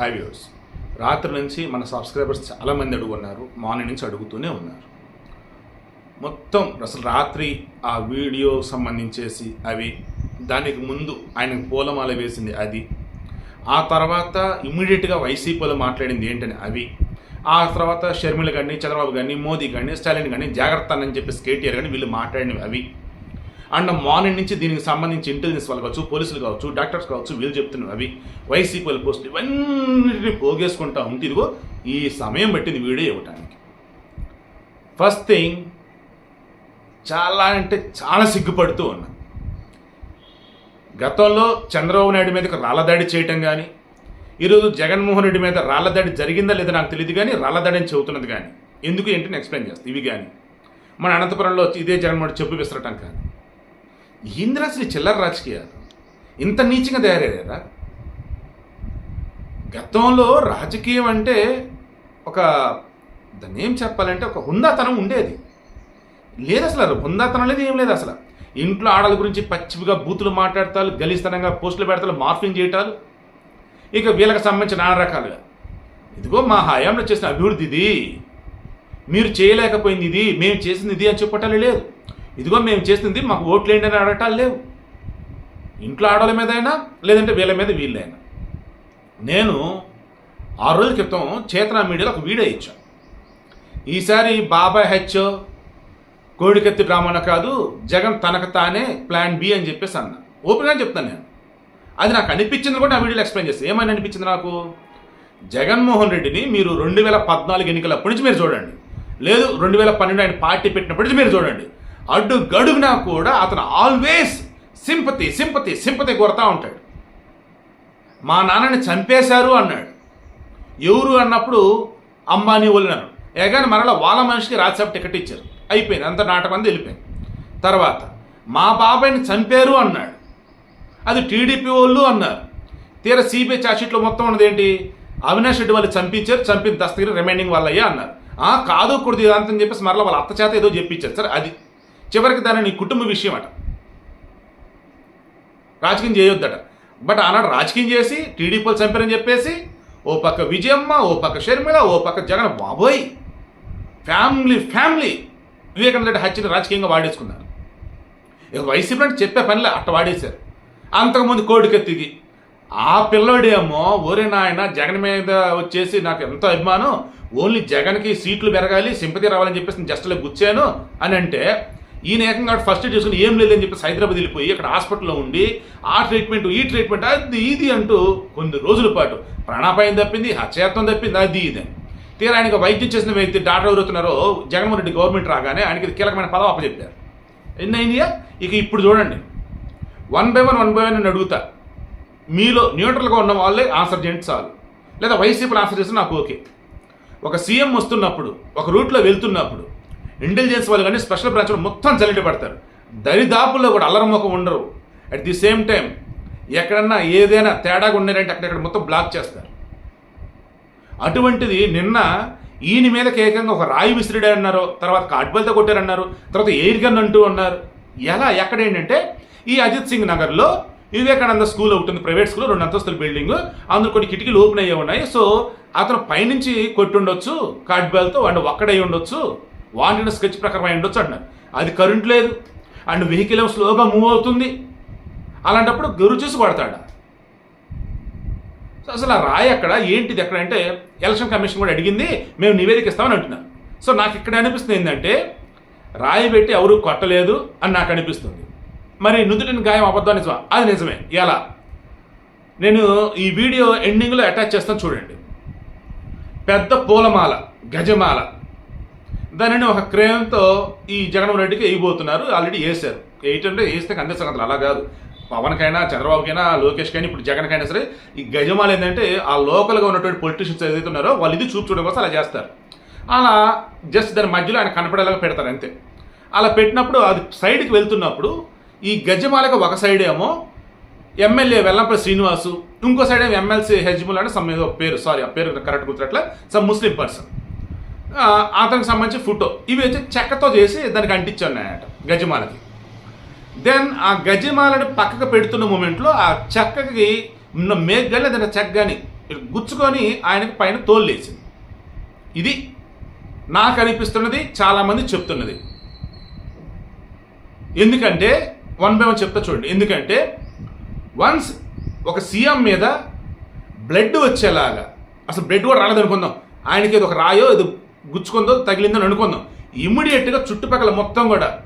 Hi views రాత్రి నుంచి మన సబ్స్క్రైబర్స్ చాలామంది అడుగున్నారు మార్నింగ్ నుంచి అడుగుతూనే ఉన్నారు. మొత్తం అసలు రాత్రి ఆ వీడియో సంబంధించేసి అవి దానికి ముందు ఆయన పూలమాల వేసింది అది. ఆ తర్వాత ఇమ్మీడియట్గా వైసీపీలో మాట్లాడింది ఏంటని అవి. ఆ తర్వాత షర్మిల కానీ చంద్రబాబు కానీ మోదీ కానీ స్టాలిన్ కానీ జాగ్రత్త అని చెప్పేసి కేటీఆర్ కానీ వీళ్ళు మాట్లాడినవి అవి. అండ్ మార్నింగ్ నుంచి దీనికి సంబంధించి ఇంటెలిజెన్స్ వాళ్ళు కావచ్చు పోలీసులు కావచ్చు డాక్టర్స్ కావచ్చు వీళ్ళు చెప్తున్నారు అవి. వైసీపీ పోస్టులు ఇవన్నీ పోగేసుకుంటా ఉంది ఇదిగో ఈ సమయం పట్టింది వీడియో ఇవ్వటానికి. ఫస్ట్ థింగ్ చాలా అంటే చాలా సిగ్గుపడుతూ ఉన్నా. గతంలో చంద్రబాబు నాయుడు మీదకి రాళ్ళదాడి చేయటం కానీ ఈరోజు జగన్మోహన్ రెడ్డి మీద రాళ్ళదాడి జరిగిందా లేదా నాకు తెలియదు కానీ రాళ్ళదాడి అని చెబుతున్నది కానీ ఎందుకు ఏంటి ఎక్స్ప్లెయిన్ చేస్తాను ఇవి కానీ మన అనంతపురంలో ఇదే జగన్మోహన్ చెప్పు విసరటం కానీ ఏందిరా అసలు చిల్లర రాజకీయాలు. ఇంత నీచంగా తయారయ్యారా? గతంలో రాజకీయం అంటే ఒక దాన్ని ఏం చెప్పాలంటే ఒక హుందాతనం ఉండేది. లేదు అసలు హుందాతనం లేదు ఏం లేదు అసలు. ఇంట్లో ఆడల గురించి పచ్చిగా బూతులు మాట్లాడతారు గలీస్తనంగా పోస్టులు పెడతారు మార్ఫింగ్ చేయటాలు. ఇక వీళ్ళకి సంబంధించిన నానా రకాలుగా. ఇదిగో మా హయాంలో చేసిన అభివృద్ధి ఇది మీరు చేయలేకపోయింది ఇది మేము చేసింది ఇది అని చెప్పటాలు లేదు. ఇదిగో మేము చేసింది మాకు ఓట్లు ఏంటని అడగటాలు లేవు. ఇంట్లో ఆడవాళ్ళ మీద అయినా లేదంటే వీళ్ళ మీద వీళ్ళైనా. నేను ఆరు రోజుల క్రితం చేతనా మీడియాలో ఒక వీడియో ఇచ్చాను. ఈసారి బాబాయ్ హెచ్ కోడికెత్తి డ్రామాన కాదు జగన్ తనకు తానే ప్లాన్ బి అని చెప్పేసి అన్న. ఓపెన్గా చెప్తాను నేను. అది నాకు అనిపించింది కూడా నా వీడియోలో ఎక్స్ప్లెయిన్ చేస్తాను ఏమని అనిపించింది నాకు? జగన్మోహన్ రెడ్డిని మీరు రెండు వేల పద్నాలుగు ఎన్నికలప్పటి నుంచి మీరు చూడండి. లేదు రెండు వేల పన్నెండు ఆయన పార్టీ పెట్టినప్పటి నుంచి మీరు చూడండి. అడ్డు గడుగునా కూడా అతను ఆల్వేస్ సింపతి సింపతి సింపతి కొడతా ఉంటాడు. మా నాన్నని చంపేశారు అన్నాడు. ఎవరు అన్నప్పుడు అంబానీ వదిలినారు ఏగాని మరలా వాళ్ళ మనిషికి రాజ్యసభ టికెట్ ఇచ్చారు. అయిపోయింది. అంత నాటకం వెళ్ళిపోయింది. తర్వాత మా బాబాయ్ని చంపారు అన్నాడు. అది టీడీపీ వాళ్ళు అన్నారు. తీరా సిబిఐ చార్జ్షీట్లో మొత్తం ఉన్నది ఏంటి? అవినాష్ రెడ్డి వాళ్ళు చంపించారు చంపిన దస్తగిరి రిమైండింగ్ వాళ్ళయ్యా అన్నారు. కాదు కూడదు ఇదంతా చెప్పేసి మరలా వాళ్ళ అత్త చేత ఏదో చెప్పించారు. సరే అది. చివరికి దాని నీ కుటుంబ విషయం అట రాజకీయం చేయొద్దట. బట్ ఆనాడు రాజకీయం చేసి టీడీపీలు చంపారని చెప్పేసి ఓ పక్క విజయమ్మ ఓ పక్క షర్మిల ఓ పక్క జగన్ బాబోయ్! Family family! వివేకానంద రెడ్డి హత్యని రాజకీయంగా వాడేసుకున్నారు. ఇక వైసీపీ అంటే చెప్పే పనిలే అట్ట వాడేశారు. అంతకుముందు కోడికెత్తికి ఆ పిల్లోడేమో ఓరే నాయన జగన్ మీద వచ్చేసి నాకు ఎంతో అభిమానం. ఓన్లీ జగన్కి సీట్లు పెరగాలి సింపతి రావాలని చెప్పేసి నేను జస్ట్లో గుచ్చాను అని అంటే ఈయన ఏకంగా ఫస్ట్ చూసుకుని ఏం లేదని చెప్పేసి హైదరాబాద్ వెళ్ళిపోయి అక్కడ హాస్పిటల్లో ఉండి ఆ ట్రీట్మెంట్ ఈ ట్రీట్మెంట్ అది ఇది అంటూ కొన్ని రోజుల పాటు ప్రాణాపాయం తప్పింది హత్యాత్వం తప్పింది అది ఇది. తీరా ఆయనకు వైద్యం చేసిన వ్యక్తి డాక్టర్ ఎవరుతున్నారో జగన్మోహన్ రెడ్డి గవర్నమెంట్ రాగానే ఆయనకి కీలకమైన పదం అప్పచెప్పారు. ఎన్ని అయినాయా ఇక ఇప్పుడు చూడండి. One by one one by one అని అడుగుతా. మీలో న్యూట్రల్గా ఉన్న వాళ్ళే ఆన్సర్ చేయండి చాలు. లేదా వైసీపీలు ఆన్సర్ చేస్తే నాకు ఓకే. ఒక సీఎం వస్తున్నప్పుడు ఒక రూట్లో వెళ్తున్నప్పుడు ఇంటెలిజెన్స్ వాళ్ళు కానీ స్పెషల్ బ్రాంచ్ మొత్తం చల్లటి పడతారు. దరిదాపుల్లో కూడా అల్లరమొఖం ఉండరు. అట్ ది సేమ్ టైం ఎక్కడన్నా ఏదైనా తేడాగా ఉన్నారంటే అక్కడెక్కడ మొత్తం బ్లాక్ చేస్తారు. అటువంటిది నిన్న ఈయన మీద ఏకంగా ఒక రాయి విసిరిడే అన్నారు తర్వాత కాట్బల్తో కొట్టారన్నారు తర్వాత ఎయిర్ గన్ అంటూ అన్నారు. ఎలా ఎక్కడ ఏంటంటే ఈ అజిత్ సింగ్ నగర్లో వివేకానంద స్కూల్ ఒకటి ఉంది ప్రైవేట్ స్కూల్ రెండు అంతస్తుల బిల్డింగ్. అందులో కొన్ని కిటికీలు ఓపెన్ అయ్యే ఉన్నాయి. సో అతను పైనుంచి కొట్టుండొచ్చు కాట్బాల్తో అండ్ ఒక్కడై ఉండొచ్చు. వాంటెడ్ స్కెచ్ ప్రకారం అయి ఉండొచ్చు అంటున్నారు అది కరెంట్ లేదు. అండ్ వెహికల్ స్లోగా మూవ్ అవుతుంది. అలాంటప్పుడు గురు చూసి పడతాడు సో అసలు ఆ రాయి అక్కడ ఏంటిది ఎక్కడ అంటే ఎలక్షన్ కమిషన్ కూడా అడిగింది మేము నివేదిక ఇస్తామని అంటున్నాం. సో నాకు ఇక్కడ అనిపిస్తుంది ఏంటంటే రాయి పెట్టి ఎవరు కొట్టలేదు అని నాకు అనిపిస్తుంది. మరి నుదుటిని గాయం అబద్ధం నిజమా అది నిజమే. ఎలా? నేను ఈ వీడియో ఎండింగ్లో అటాచ్ చేస్తాను చూడండి. పెద్ద పూలమాల గజమాల దానిని ఒక క్రేయంతో ఈ జగన్మోహన్ రెడ్డికి వేయబోతున్నారు. ఆల్రెడీ వేశారు. వేయటంటే వేస్తే అందే సంగతులు. అలా కాదు. పవన్కైనా చంద్రబాబుకైనా లోకేష్కైనా ఇప్పుడు జగన్కైనా సరే ఈ గజమాల ఏంటంటే ఆ లోకల్గా ఉన్నటువంటి పొలిటీషియన్స్ ఏదైతే ఉన్నారో వాళ్ళు ఇది చూపించడం కోసం అలా చేస్తారు. అలా జస్ట్ దాని మధ్యలో ఆయన కనపడేలాగా పెడతారు అంతే. అలా పెట్టినప్పుడు అది సైడ్కి వెళ్తున్నప్పుడు ఈ గజమాలకు ఒక సైడ్ ఏమో ఎమ్మెల్యే వెల్లంపల్లి శ్రీనివాసు ఇంకో సైడ్ ఏమో ఎమ్మెల్సీ హెజ్ముల్ అంటే సమ్ ఏదో పేరు. సారీ ఆ పేరు కరెక్ట్ గుర్తురట్లే. సమ్ ముస్లిం పర్సన్ అతనికి సంబంధించి ఫోటో. ఇవి వచ్చి చెక్కతో చేసి దానికి అంటించాయట గజమాలకి. దెన్ ఆ గజమాలని పక్కకు పెడుతున్న మూమెంట్లో ఆ చెక్కకి ఉన్న మేక్ కానీ లేదంటే చెక్క కానీ గుచ్చుకొని ఆయనకి పైన తోలేసింది ఇది నాకు అనిపిస్తున్నది చాలామంది చెప్తున్నది. ఎందుకంటే వన్ బై వన్ చెప్తా చూడండి. ఎందుకంటే వన్స్ ఒక సీఎం మీద బ్లడ్ వచ్చేలాగా అసలు బ్లడ్ కూడా రాలేదు అనుకుందాం ఆయనకి ఇది ఒక రాయో ఇది గుచ్చుకుందో తగిలిందని అనుకుందాం. ఇమ్మీడియట్గా చుట్టుపక్కల మొత్తం కూడా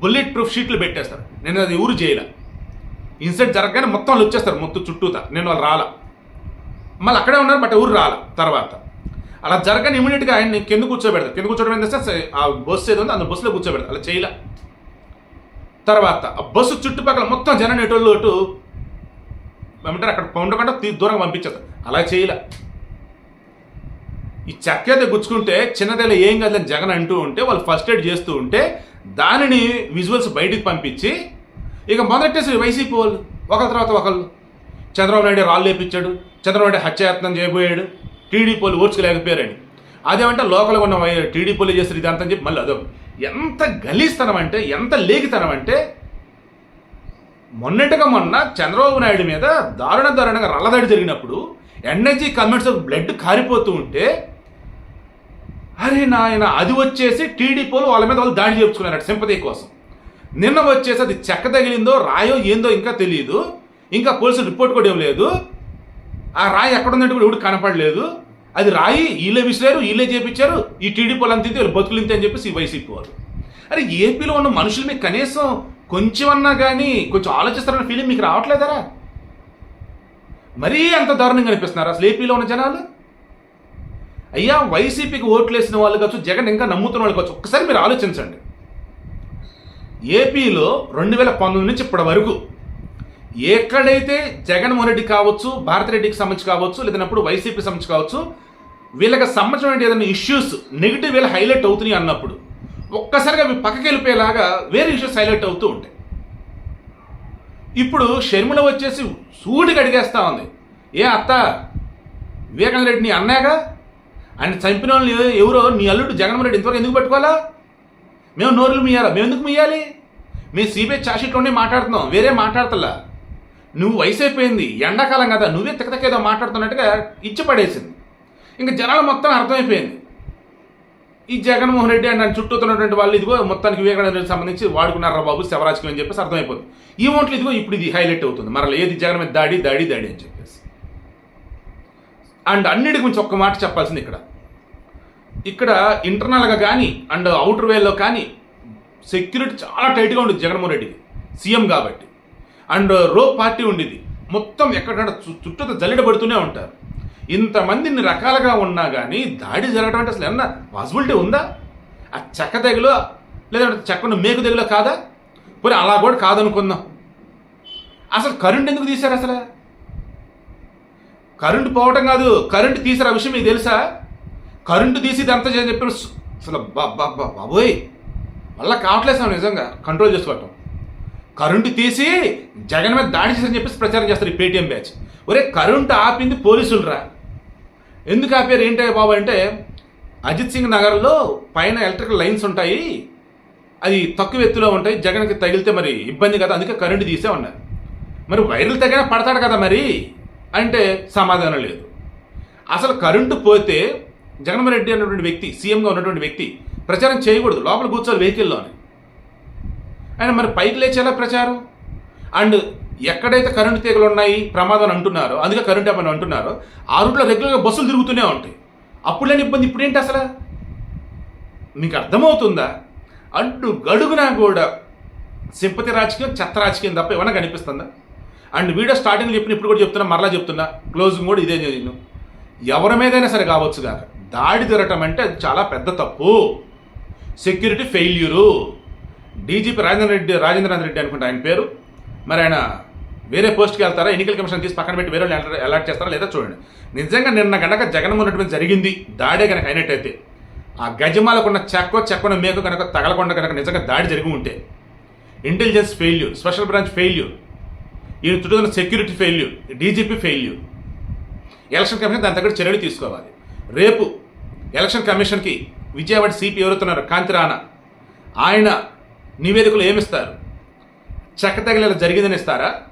బుల్లెట్ ప్రూఫ్ షీట్లు పెట్టేస్తారు. నేను అది ఊరు చేయలే. ఇన్సిడెంట్ జరగగానే మొత్తం వాళ్ళు వచ్చేస్తారు మొత్తం చుట్టూత. నేను వాళ్ళు రాలా. మళ్ళీ అక్కడే ఉన్నారు బట్ ఊరు రాలా తర్వాత. అలా జరగని ఇమీడియట్గా ఆయన కింద కూర్చోబెడతారు. కింద కూర్చోవడం ఏంటంటే ఆ బస్సు ఏదో ఉంది అందులో బస్సులో కూర్చోబెడతారు. అలా చేయలే. తర్వాత ఆ బస్సు చుట్టుపక్కల మొత్తం జనం ఎటు అటు ఏమంటారు? అక్కడ ఉండకుండా దూరంగా పంపించేస్తారు. అలా చేయలే. ఈ చెక్క గుచ్చుకుంటే చిన్నదేలా ఏం కాదని జగన్ అంటూ ఉంటే వాళ్ళు ఫస్ట్ ఎయిడ్ చేస్తూ ఉంటే దానిని విజువల్స్ బయటికి పంపించి ఇక మొదటేసి వైసీపీ వాళ్ళు ఒకరి తర్వాత ఒకళ్ళు. చంద్రబాబు నాయుడు రాళ్ళు లేపించాడు చంద్రబాబు నాయుడు హత్యాయత్నం చేయబోయాడు టీడీపీ వాళ్ళు ఓర్చుకోలేకపోయారని అదేమంటే లోకల్గా ఉన్న వై- టీడీపీలు చేస్తారు ఇదంతా చెప్పి మళ్ళీ అదో. ఎంత గలీస్తనం అంటే ఎంత లేఖితనం అంటే మొన్నటిగా మొన్న చంద్రబాబు నాయుడు మీద దారుణ దారుణంగా రల్లదాడి జరిగినప్పుడు ఎన్ఎస్జీ కమెంట్స్ బ్లడ్ కారిపోతూ ఉంటే అరే నాయన అది వచ్చేసి టీడీపీలు వాళ్ళ మీద వాళ్ళు దాడి చేయించుకున్నారట సింపతి కోసం. నిన్న వచ్చేసి అది చెక్క తగిలిందో రాయో ఏందో ఇంకా తెలియదు ఇంకా పోలీసులు రిపోర్ట్ కూడా ఇవ్వలేదు ఆ రాయి ఎక్కడ ఉన్నట్టు కూడా ఎవడు కనపడలేదు. అది రాయి వీళ్ళే విసిరారు వీళ్ళే చేపించారు. ఈ టీడీపీ వాళ్ళు అంతే వీళ్ళు బతుకులు ఇంతే అని చెప్పేసి ఈ వైసీపీ వాళ్ళు. అరే ఏపీలో ఉన్న మనుషులు మీకు కనీసం కొంచెం అన్నా కానీ కొంచెం ఆలోచిస్తారన్న ఫీలింగ్ మీకు రావట్లేదరా? మరీ అంత దారుణంగా అనిపిస్తున్నారు? అసలు ఏపీలో ఉన్న జనాలు? అయ్యా వైసీపీకి ఓట్లు వేసిన వాళ్ళు కావచ్చు జగన్ ఇంకా నమ్ముతున్న వాళ్ళు కావచ్చు ఒక్కసారి మీరు ఆలోచించండి. ఏపీలో రెండు వేల పంతొమ్మిది నుంచి ఇప్పటి వరకు ఎక్కడైతే జగన్మోహన్ రెడ్డి కావచ్చు భారతిరెడ్డికి సంబంధించి కావచ్చు లేదన్నప్పుడు వైసీపీ సంబంధించి కావచ్చు వీళ్ళకి సంబంధించిన ఏదైనా ఇష్యూస్ నెగిటివ్ వీళ్ళు హైలైట్ అవుతున్నాయి అన్నప్పుడు ఒక్కసారిగా అవి పక్కకి వెళ్ళిపోయేలాగా వేరే ఇష్యూస్ హైలైట్ అవుతూ ఉంటాయి. ఇప్పుడు షర్మిల వచ్చేసి సూటికి అడిగేస్తా ఉంది. ఏ అత్త వివేకానంద రెడ్డి నీ అన్నాగా? ఆయన చంపిన వాళ్ళని ఎవరో నీ అల్లుడు జగన్మోహన్ రెడ్డి ఇంతవరకు ఎందుకు పట్టుకోవాలా? మేము నోరులు మీయాలా మేము ఎందుకు మీయాలి మేము సిబిఐ చార్జ్షీట్లోనే మాట్లాడుతున్నాం. వేరే మాట్లాడతలా. నువ్వు వయసు అయిపోయింది. ఎండాకాలం కదా. నువ్వే తిక్కతక్కేదో మాట్లాడుతున్నట్టుగా ఇచ్చి పడేసింది. ఇంకా జనాలు మొత్తం అర్థమైపోయింది. ఈ జగన్మోహన్ రెడ్డి అండ్ చుట్టూ ఉన్నటువంటి వాళ్ళు ఇదిగో మొత్తానికి వివేకానందరికి సంబంధించి వాడుకున్నారా బాబు? శవరాజకీయం అని చెప్పేసి అర్థమైపోతుంది ఈ ఓట్లు ఇదిగో ఇప్పుడు ఇది హైలైట్ అవుతుంది. మరలా ఏది జగన్ మీద దాడి దాడి దాడి అని చెప్పేసి. అండ్ అన్నిటి గురించి ఒక్క మాట చెప్పాల్సింది ఇక్కడ. ఇక్కడ ఇంటర్నల్గా కానీ అండ్ అవుటర్ వేలో కానీ సెక్యూరిటీ చాలా టైట్గా ఉండేది జగన్మోహన్ రెడ్డికి సీఎం కాబట్టి. అండ్ రో పార్టీ ఉండేది. మొత్తం ఎక్కడ చు- చుట్టూ జల్లెడ పడుతూనే ఉంటారు. ఇంతమందిని రకాలుగా ఉన్నా కానీ దాడి జరగడం అంటే అసలు ఏమన్నా పాసిబిలిటీ ఉందా? ఆ చెక్క తెగులో లేదంటే చెక్కను మేకు తెగులో కాదా? పోనీ అలా కూడా కాదనుకుందాం. అసలు కరెంట్ ఎందుకు తీశారు అసలు? కరెంటు పోవటం కాదు కరెంటు తీసారు ఆ విషయం మీకు తెలుసా? కరెంటు తీసి ఇదంతా చేయని చెప్పారు అసలు బాబోయ్. మళ్ళీ కావట్లేదు సార్ నిజంగా. కంట్రోల్ చేసుకోవటం. కరెంటు తీసి జగన్ మీద దాడి చేశారని చెప్పేసి ప్రచారం చేస్తారు ఈ పేటీఎం బ్యాచ్. ఒరే కరెంటు ఆపింది పోలీసులు రా ఎందుకు ఆపారు? ఏంటో బాబు అంటే అజిత్ సింగ్ నగర్లో పైన ఎలక్ట్రికల్ లైన్స్ ఉంటాయి. అది తక్కువ ఎత్తులో ఉంటాయి. జగన్కి తగిలితే మరి ఇబ్బంది కదా. అందుకే కరెంటు తీసే ఉన్నారు. మరి వైర్లు తగిన పడతాడు కదా మరి. అంటే సమాధానం లేదు. అసలు కరెంటు పోతే జగన్మోహన్ రెడ్డి అనేటువంటి వ్యక్తి సీఎంగా ఉన్నటువంటి వ్యక్తి ప్రచారం చేయకూడదు. లోపల కూర్చోవాలి వెహికల్లోనే. ఆయన మరి పైకి లేచేలా ప్రచారం? అండ్ ఎక్కడైతే కరెంటు తీగలు ఉన్నాయి ప్రమాదం అని అంటున్నారో అందుకే కరెంట్ అని అంటున్నారో ఆ రూట్లో రెగ్యులర్గా బస్సులు తిరుగుతూనే ఉంటాయి. అప్పుడు లేని ఇబ్బంది ఇప్పుడు ఏంటి అసలు? మీకు అర్థమవుతుందా? అడ్డు గడుగునా కూడా సింపతి రాజకీయం చెత్త రాజకీయం తప్ప ఏమైనా కనిపిస్తుందా? అండ్ వీడియో స్టార్టింగ్ చెప్పిన ఇప్పుడు కూడా చెప్తున్నా మరలా చెప్తున్నా క్లోజింగ్ కూడా ఇదే నేను ఎవరి మీదైనా సరే కావచ్చు కాక. దాడి తిరగటం అంటే అది చాలా పెద్ద తప్పు. Security failure. DGP Rajendra Reddy Rajendranath Reddy అనుకుంటా ఆయన పేరు. మరి ఆయన వేరే పోస్ట్కి వెళ్తారా? ఎన్నికల కమిషన్ తీసి పక్కన పెట్టి వేరే వాళ్ళు అలర్ట్ చేస్తారా లేదా చూడండి. నిజంగా నిన్న గనక జగన్మోహన్ రెడ్డి మీద జరిగింది దాడే కనుక అయినట్టయితే ఆ గజమాలకున్న చెక్కో చెక్కన మేక కనుక తగలకుండా కనుక నిజంగా దాడి జరిగి ఉంటే intelligence failure special branch failure ఈ చుట్టూ security failure DGP failure election commission దాని దగ్గర చర్యలు తీసుకోవాలి. రేపు ఎలక్షన్ కమిషన్కి విజయవాడ సిపి ఎవరుతున్నారు కాంతి రాణా. ఆయన నివేదికలు ఏమిస్తారు? చెక్కతగిలేలా జరిగిందని ఇస్తారా?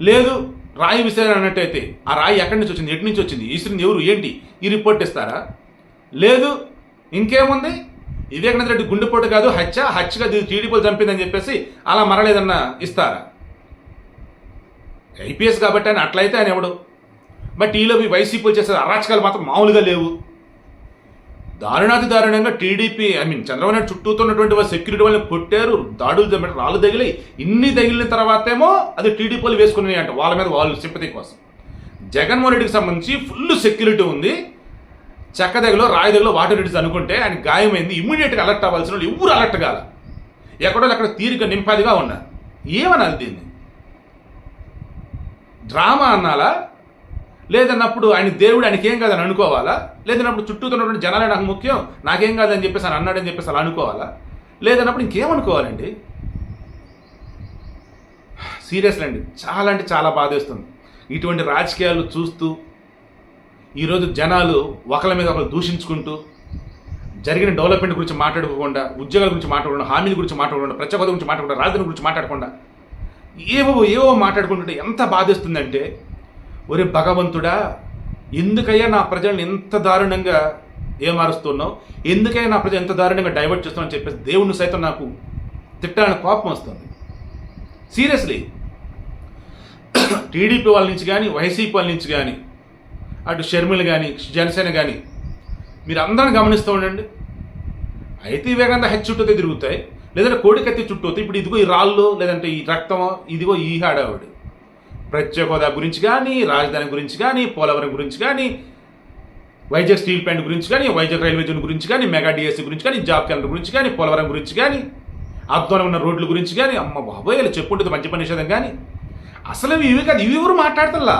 లేదు రాయి విసిరారు అన్నట్టయితే ఆ రాయి ఎక్కడి నుంచి వచ్చింది? ఎటు నుంచి వచ్చింది? ఈశ్వరుని ఎవరు? ఏంటి? ఈ రిపోర్ట్ ఇస్తారా? లేదు ఇంకేముంది? వివేకానంద రెడ్డి గుండెపోటు కాదు హత్య హత్యగా టీడీపీలు చంపిందని చెప్పేసి అలా మరలేదన్నా ఇస్తారా? ఐపీఎస్ కాబట్టి ఆయన అట్లయితే ఆయన ఎవడు? బట్ ఈలోపు వైసీపీలు చేసే అరాచకాలు మాత్రం మామూలుగా లేవు. దారుణాతి దారుణంగా TDP I mean Chandrababu Naidu చుట్టూతో ఉన్నటువంటి సెక్యూరిటీ వాళ్ళని కొట్టారు దాడులు తమ్మారు రాళ్ళు తగిలి ఇన్ని తగిలిన తర్వాతేమో అది టీడీపీ వాళ్ళు వేసుకున్నాయి అంట. వాళ్ళ మీద వాళ్ళు సింపతి కోసం. జగన్మోహన్ రెడ్డికి సంబంధించి ఫుల్ సెక్యూరిటీ ఉంది. చెక్క దగ్గరలో రాయి దగ్గరలో వాటర్ రెడ్డిస్ అనుకుంటే ఆయన గాయమైంది. ఇమ్మీడియట్గా అలర్ట్ అవ్వాల్సిన వాళ్ళు ఎవరు అలర్ట్ కాల. ఎక్కడో అక్కడ తీరిక నింపాదిగా ఉన్నారు. ఏమనాలి దీన్ని? డ్రామా అన్నాలా? లేదన్నప్పుడు ఆయన దేవుడు ఆయనకి ఏం కాదని అనుకోవాలా? లేదన్నప్పుడు చుట్టూ ఉన్నటువంటి జనాలే నాకు ముఖ్యం నాకేం కాదని చెప్పేసి అని అన్నాడని చెప్పేసి అలా అనుకోవాలా? లేదన్నప్పుడు ఇంకేమనుకోవాలండి సీరియస్లీ అండి చాలా అంటే చాలా బాధేస్తుంది ఇటువంటి రాజకీయాలు చూస్తూ ఈరోజు జనాలు ఒకళ్ళ మీద ఒకరు దూషించుకుంటూ జరిగిన డెవలప్మెంట్ గురించి మాట్లాడుకోకుండా ఉద్యోగాల గురించి మాట్లాడకుండా హామీల గురించి మాట్లాడకుండా ప్రత్యేక గురించి మాట్లాడకుండా రాజధాని గురించి మాట్లాడకుండా ఏవో ఏవో మాట్లాడుకుంటుంటే ఎంత బాధేస్తుందంటే ఒరే భగవంతుడా ఎందుకయ్యా నా ప్రజల్ని ఎంత దారుణంగా ఏమారుస్తున్నావు? ఎందుకయ్యా నా ప్రజలు ఎంత దారుణంగా డైవర్ట్ చేస్తున్నావు అని చెప్పేసి దేవుని సైతం నాకు తిట్టాలని కోపం వస్తుంది. సీరియస్లీ. టీడీపీ వాళ్ళ నుంచి కానీ వైసీపీ వాళ్ళ నుంచి కానీ అటు షర్మిల కానీ జనసేన కానీ మీరు అందరిని గమనిస్తూ ఉండండి. అయితే వివేకానంద హెచ్ చుట్టూతే తిరుగుతాయి. లేదంటే కోడికత్తి చుట్టూ ఇప్పుడు ఇదిగో ఈ రాళ్ళు లేదంటే ఈ రక్తమో ఇదిగో ఈ హడావుడు ప్రత్యేక హోదా గురించి కానీ రాజధాని గురించి కానీ పోలవరం గురించి కానీ వైజాగ్ స్టీల్ ప్లాంట్ గురించి కానీ వైజాగ్ రైల్వే జోన్ గురించి కానీ మెగా డిఎస్సీ గురించి కానీ జాబ్ క్యాలెండర్ గురించి కానీ పోలవరం గురించి కానీ అద్వానం ఉన్న రోడ్ల గురించి కానీ అమ్మ బాబోయ్ ఇలా చెప్పుంటుంది మంచి పని నిషేధం కానీ అసలు ఇవి కాదు ఇవి ఎవరు మాట్లాడతల్లా?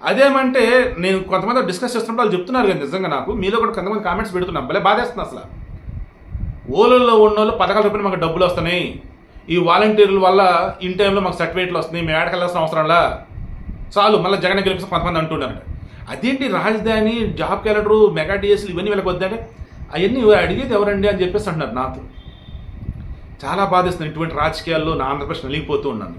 అదేమంటే నేను కొంతమంది డిస్కస్ చేస్తున్నప్పుడు వాళ్ళు చెప్తున్నారు కానీ నిజంగా నాకు మీలో కూడా కొంతమంది కామెంట్స్ పెడుతున్నాం భలే బాధేస్తుంది అసలు. ఓలలో ఉన్న వాళ్ళు పథకాల రూపాయలు మాకు డబ్బులు వస్తున్నాయి. ఈ వాలంటీర్ల వల్ల ఇన్ టైంలో మాకు సర్టిఫికేట్లు వస్తున్నాయి మేము ఏడకెళ్ళాల్సిన అవసరంలా చాలు మళ్ళీ జగన్ గెలిపిస్తే కొంతమంది అంటున్నారు అదేంటి రాజధాని జాబ్ క్యాలెండరు మెగా డిఎస్లు ఇవన్నీ వీళ్ళకి వద్దంటే? అవన్నీ అడిగేది ఎవరండి అని చెప్పేసి అంటున్నారు నాతో. చాలా బాధిస్తుంది ఇటువంటి రాజకీయాల్లో నా ఆంధ్రప్రదేశ్ నలిగిపోతూ ఉన్నాను